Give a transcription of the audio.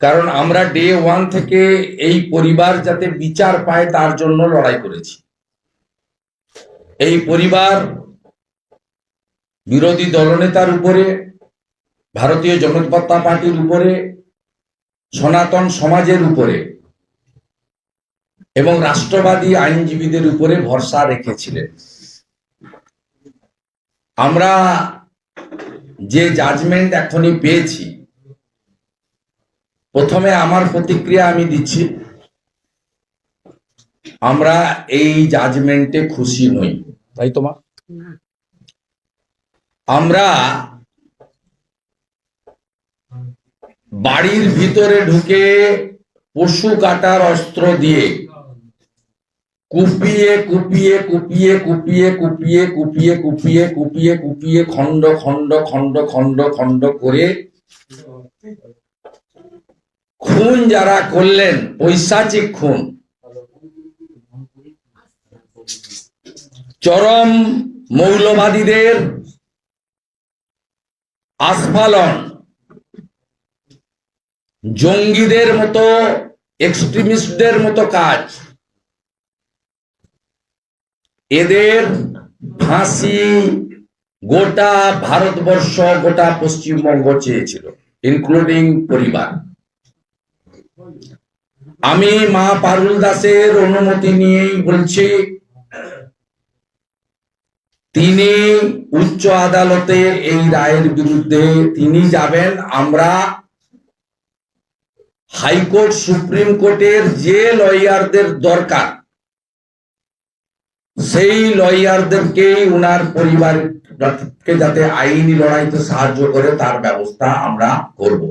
কারণ আমরা day one থেকে এই পরিবার যাতে বিচার পায়, তার জন্য লড়াই করেছি। এই পরিবার বিরোধী দলনেতার উপরে, ভারতীয় জনতা পার্টির উপরে, সনাতন সমাজের উপরে এবং রাষ্ট্রবাদী আইনজীবীদের উপরে ভরসা রেখেছিলেন। আমরা যে জাজমেন্ট এখনই পেয়েছি প্রথমে আমার প্রতিক্রিয়া আমি দিচ্ছি। আমরা এই জাজমেন্টে খুশি নই। তাই তোমা আমরা বাড়ির ভিতরে ঢুকে পশু কাটার অস্ত্র দিয়ে কুপিয়ে কুপিয়ে কুপিয়ে কুপিয়ে কুপিয়ে কুপিয়ে কুপিয়ে কুপিয়ে কুপিয়ে খণ্ড খণ্ড খণ্ড খণ্ড খণ্ড করে খুন যারা করলেন, পৈশাচিক খুন। চরম মৌলবাদীদের আস্ফালন। জঙ্গিদের মতো, এক্সট্রিমিস্টদের মতো কাজ। এদের ফাঁসি গোটা ভারতবর্ষ, গোটা পশ্চিমবঙ্গ চেয়েছিল ইনক্লুডিং পরিবার। আমি মা পারুল দাসের অনুমতি নিয়েই বলছি, তিনি উচ্চ আদালতে এই রায়ের বিরুদ্ধে তিনি যাবেন। আমরা হাইকোর্ট, সুপ্রিম কোর্টের যে লয়ারদের দরকার, সেই লয়ারদেরকেই উনার পরিবারকে যাতে আইনি লড়াইতে সাহায্য করে, তার ব্যবস্থা আমরা করব।